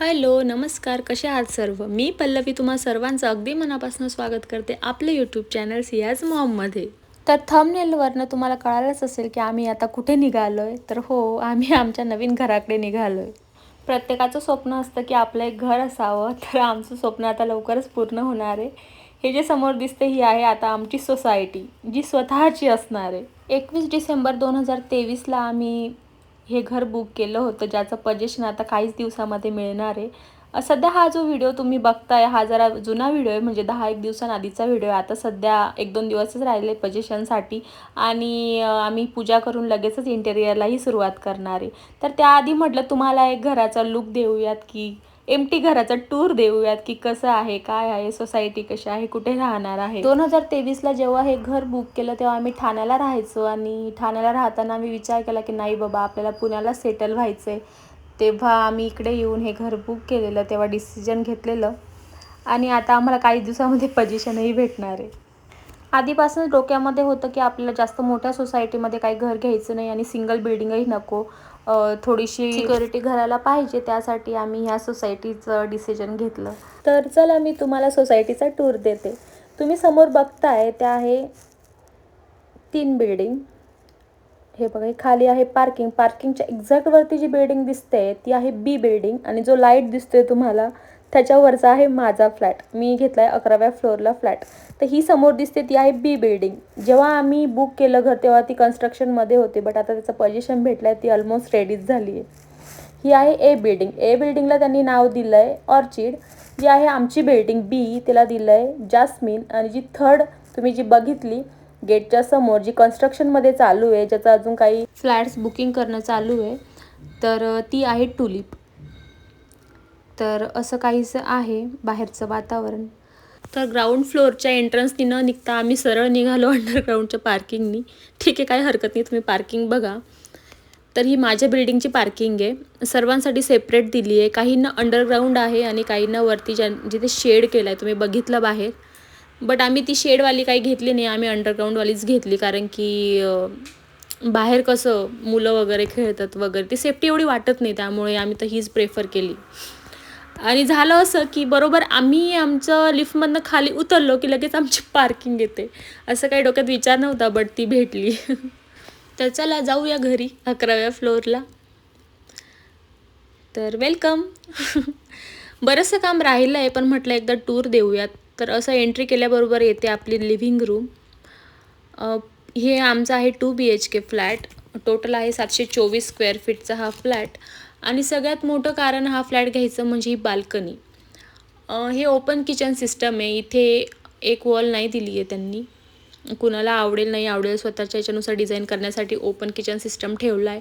Hello नमस्कार कसे आहात सर्व? मी पल्लवी तुम्हा सर्वांचं अगदी मनापासून स्वागत करते आपले यूट्यूब चॅनल सियाज मॉममध्ये तर थंबनेलवरनं तुम्हाला कळालंच असेल की आम्ही आता कुठे निघालो आहे तर हो आम्ही आमच्या नवीन घराकडे निघालो आहे प्रत्येकाचं स्वप्न असतं की आपलं एक घर असावं तर आमचं स्वप्न आता लवकरच पूर्ण होणार आहे. हे जे समोर दिसते ही आहे आता आमची सोसायटी जी स्वतःची असणार आहे. एकवीस डिसेंबर दोन हजार तेवीसला आम्ही हे घर बुक केलं होतं ज्याचं पजेशन आता काहीच दिवसामध्ये मिळणार आहे. सध्या हा जो व्हिडिओ तुम्ही बघताय हा जरा जुना व्हिडिओ आहे म्हणजे दहा एक दिवसांआधीचा व्हिडिओ आहे. आता सध्या एक दोन दिवसच राहिले पजेशनसाठी आणि आम्ही पूजा करून लगेचच इंटेरियरलाही सुरुवात करणार आहे. तर त्याआधी म्हटलं तुम्हाला एक घराचा लुक देऊयात की एमटी घराचा टूर देऊयात की कसं आहे काय आहे सोसायटी कशी आहे कुठे राहणार आहे. दोन हजार तेवीसला जेव्हा हे घर बुक केलं तेव्हा आम्ही ठाण्याला राहायचो आणि ठाण्याला राहताना आम्ही विचार केला की नाही बाबा आपल्याला पुण्याला सेटल व्हायचं आहे तेव्हा आम्ही इकडे येऊन हे घर बुक केलेलं तेव्हा डिसिजन घेतलेलं. आणि आता आम्हाला काही दिवसामध्ये पजिशनही भेटणार आहे. आधीपासूनच डोक्यामध्ये होतं की आपल्याला जास्त मोठ्या सोसायटीमध्ये काही घर घ्यायचं नाही आणि सिंगल बिल्डिंगही नको. थोडीशी सिक्युरिटी घराला पाहिजे त्यासाठी आम्ही ह्या सोसायटीचं डिसिजन घेतलं. तर चला मी तुम्हाला सोसायटीचा टूर देते. तुम्ही समोर बघताय त्या आहे तीन बिल्डिंग हे बघा खाली आहे पार्किंग पार्किंगच्या एक्झॅक्टवरती जी बिल्डिंग दिसते ती आहे बी बिल्डिंग आणि जो लाइट दिसतोय तुम्हाला त्याच्यावरचा आहे माझा फ्लॅट. मी घेतला आहे अकराव्या फ्लोअरला फ्लॅट. तर ही समोर दिसते ती आहे बी बिल्डिंग जेव्हा आम्ही बुक केलं घर तेव्हा ती कन्स्ट्रक्शनमध्ये होती बट आता त्याचं पजेशन भेटलं आहे ती ऑलमोस्ट रेडीच झाली आहे ही आहे ए बिल्डिंग ए बिल्डिंगला त्यांनी नाव दिलं आहे ऑर्चिड जी आहे आमची बिल्डिंग बी तिला दिलं आहे जास्मिन आणि जी थर्ड तुम्ही जी बघितली गेटच्या समोर जी कन्स्ट्रक्शनमध्ये चालू आहे ज्याचं अजून काही फ्लॅट्स बुकिंग करणं चालू आहे तर ती आहे टुलिप तर असं काहीसं आहे बाहेरचं वातावरण. तर ग्राउंड फ्लोअरच्या एंट्रन्सनी न निघता आम्ही सरळ निघालो अंडरग्राऊंडच्या पार्किंगनी ठीक आहे काही हरकत नाही तुम्ही पार्किंग बघा. तर ही माझ्या बिल्डिंगची पार्किंग आहे. सर्वांसाठी सेपरेट दिली आहे. काहींना अंडरग्राऊंड आहे आणि काहींना वरती ज्या जिथे शेड केलं आहे तुम्ही बघितलं बाहेर. बट आम्ही ती शेडवाली काही घेतली नाही. आम्ही अंडरग्राऊंडवालीच घेतली. कारण की बाहेर कसं मुलं वगैरे खेळतात वगैरे ती सेफ्टी एवढी वाटत नाही. त्यामुळे आम्ही तर हीच प्रेफर केली. आणि झालं असं की बरोबर आम्ही आमचं लिफ्टमधनं खाली उतरलो की लगेच आमची पार्किंग येते. असं काही डोक्यात विचार नव्हता बट ती भेटली. तर चला जाऊया घरी अकराव्या फ्लोअरला तर वेलकम बरंचसं काम राहिलं आहे पण म्हटलं एकदा टूर देऊयात. तर असं एंट्री केल्याबरोबर येते आपली लिव्हिंग रूम हे आमचं आहे two B H K flat total आहे सातशे चोवीस स्क्वेअर फीटचा हा फ्लॅट आणि सगळ्यात मोठं कारण हा फ्लॅट घ्यायचं म्हणजे ही बाल्कनी. हे ओपन किचन सिस्टम आहे. इथे एक वॉल नाही दिली आहे त्यांनी. कुणाला आवडेल नाही आवडेल स्वतःच्या याच्यानुसार डिझाईन करण्यासाठी ओपन किचन सिस्टम ठेवला आहे.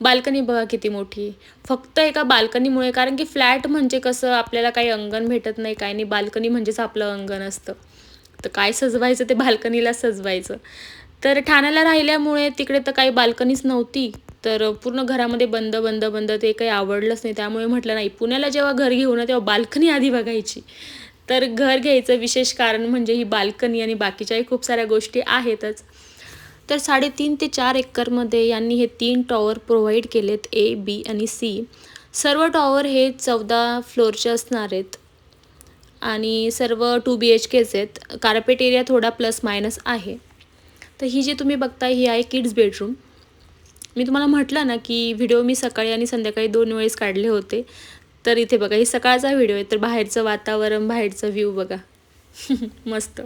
बाल्कनी बघा किती मोठी. आहे फक्त एका बाल्कनीमुळे कारण की फ्लॅट म्हणजे कसं आपल्याला काही अंगण भेटत नाही काय नाही. बाल्कनी म्हणजेच आपलं अंगण असतं. तर काय सजवायचं ते बाल्कनीला सजवायचं. तर ठाण्याला राहिल्यामुळे तिकडे तर काही बाल्कनीच नव्हती. तर पूर्ण घरामध्ये बंद बंद बंद ते काही आवडलंच नाही. त्यामुळे म्हटलं नाही. पुण्याला जेव्हा घर घेऊ ना तेव्हा बाल्कनी आधी बघायची. तर घर घ्यायचं विशेष कारण म्हणजे ही बाल्कनी आणि बाकीच्याही खूप साऱ्या गोष्टी आहेतच. तर साडेतीन ते चार एकरमध्ये यांनी हे तीन टॉवर प्रोव्हाइड केलेत ए बी आणि सी. सर्व टॉवर हे चौदा फ्लोअरचे असणार आहेत. आणि सर्व टू बी एच केच आहेत. कार्पेट एरिया थोडा प्लस मायनस आहे. तर ही जी तुम्ही बघताय ही आहे किड्स बेडरूम. मी तुम्हाला म्हटलं ना की व्हिडिओ मी सकाळी आणि संध्याकाळी दोन वेळेस काढले होते. तर इथे बघा हे सकाळचा व्हिडिओ आहे तर बाहेरचं वातावरण बाहेरचं व्ह्यू बघा. मस्त.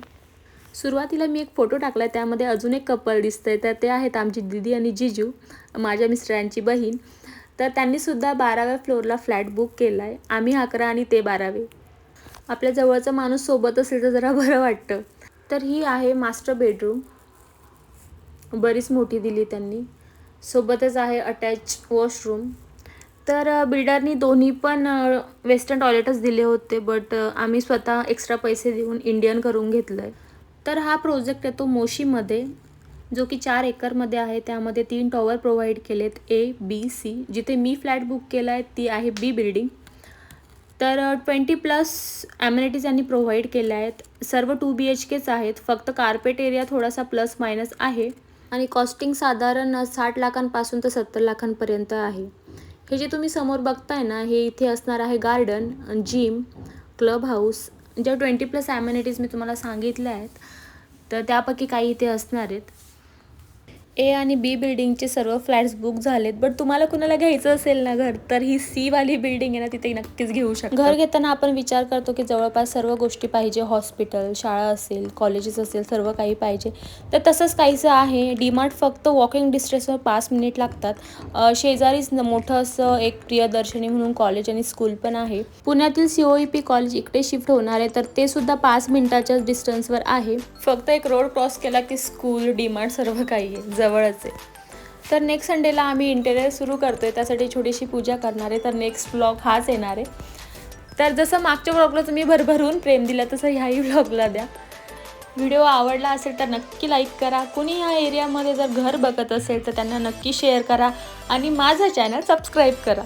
सुरुवातीला मी एक फोटो टाकला आहे त्यामध्ये अजून एक कपल दिसतं आहे तर ते आहेत आमची दिदी आणि जिजू माझ्या मिस्टरांची बहीण. तर त्यांनीसुद्धा बाराव्या फ्लोअरला फ्लॅट बुक केला आहे आम्ही अकरा आणि ते बारावे. आपल्या जवळचा माणूस सोबत असेल तर जरा बरं वाटतं. तर ही आहे मास्टर बेडरूम बरीच मोठी दिली त्यांनी. सोबतच आहे अटॅच वॉशरूम तर बिल्डरनी दोन्ही पण वेस्टर्न टॉयलेटच दिले होते बट आम्ही स्वतः एक्स्ट्रा पैसे देऊन इंडियन करून घेतलं आहे तर हा प्रोजेक्ट येतो मोशीमध्ये जो की चार एकरमध्ये आहे. त्यामध्ये तीन टॉवर प्रोव्हाइड केलेत ए बी सी जिथे मी फ्लॅट बुक केला आहे ती आहे बी बिल्डिंग तर ट्वेंटी प्लस ॲम्युनिटीज यांनी प्रोव्हाइड केल्या आहेत सर्व टू बी एच केच आहेत. फक्त कार्पेट एरिया थोडासा प्लस मायनस आहे. आणि कॉस्टिंग साधारण साठ लाखांपासून तर सत्तर लाखांपर्यंत आहे. हे जे तुम्ही समोर बघताय ना हे इथे असणार आहे गार्डन जिम क्लब हाऊस ज्या ट्वेंटी प्लस ॲम्युनिटीज मी तुम्हाला सांगितल्या आहेत तर त्यापैकी काही इथे असणार आहेत. ए आणि बी बिल्डिंगचे सर्व फ्लॅट्स बुक झालेत. बट तुम्हाला कुणाला घ्यायचं असेल ना घर तर ही सी वाली बिल्डिंग आहे ना तिथे नक्कीच घेऊ शकता. घर घेताना आपण विचार करतो की जवळपास सर्व गोष्टी पाहिजे हॉस्पिटल शाळा असेल कॉलेजेस असेल सर्व काही पाहिजे. तर तसंच काहीचं आहे. डीमार्ट फक्त वॉकिंग डिस्टन्सवर पाच मिनिट लागतात. शेजारीच मोठं असं एक प्रियदर्शनी म्हणून कॉलेज आणि स्कूल पण आहे. पुण्यातील C O E P college इकडे शिफ्ट होणार आहे तर ते सुद्धा पाच मिनिटाच्याच डिस्टन्सवर आहे. फक्त एक रोड क्रॉस केला की स्कूल डीमार्ट सर्व काही आहे. जवळच आहे. तर नेक्स्ट संडेला आम्ही इंटेरियर सुरू करतो आहे त्यासाठी छोटीशी पूजा करणार आहे. तर नेक्स्ट ब्लॉग हाच येणार आहे. तर जसं मागच्या ब्लॉगला तुम्ही भरभरून प्रेम दिलं तसं ह्याही ब्लॉगला द्या. व्हिडिओ आवडला असेल तर नक्की लाईक करा. कुणी ह्या एरियामध्ये जर घर बघत असेल तर त्यांना नक्की शेअर करा. आणि माझं चॅनल सबस्क्राईब करा.